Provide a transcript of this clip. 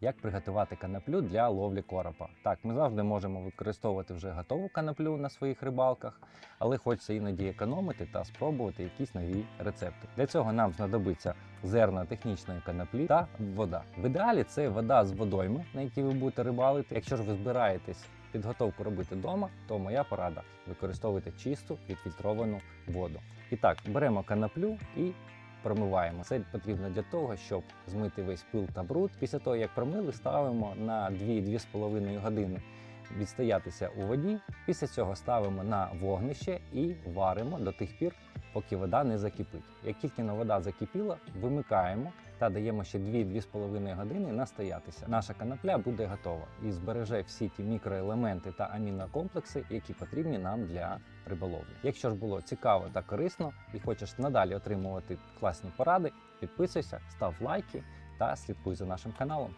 Як приготувати канаплю для ловлі коропа? Так, ми завжди можемо використовувати вже готову канаплю на своїх рибалках, але хочеться іноді економити та спробувати якісь нові рецепти. Для цього нам знадобиться зерна технічної канаплі та вода. В ідеалі це вода з водойми, на якій ви будете рибалити. Якщо ж ви збираєтесь підготовку робити вдома, то моя порада використовуйте чисту відфільтровану воду. І так, беремо канаплю і промиваємо. Це потрібно для того, щоб змити весь пил та бруд. Після того, як промили, ставимо на 2-2,5 години відстоятися у воді. Після цього ставимо на вогнище і варимо до тих пір, поки вода не закипить. Як тільки вода закипіла, вимикаємо та даємо ще 2-2,5 години настоятися. Наша канапля буде готова і збереже всі ті мікроелементи та амінокомплекси, які потрібні нам для риболовлі. Якщо ж було цікаво та корисно і хочеш надалі отримувати класні поради, підписуйся, став лайки та слідкуй за нашим каналом.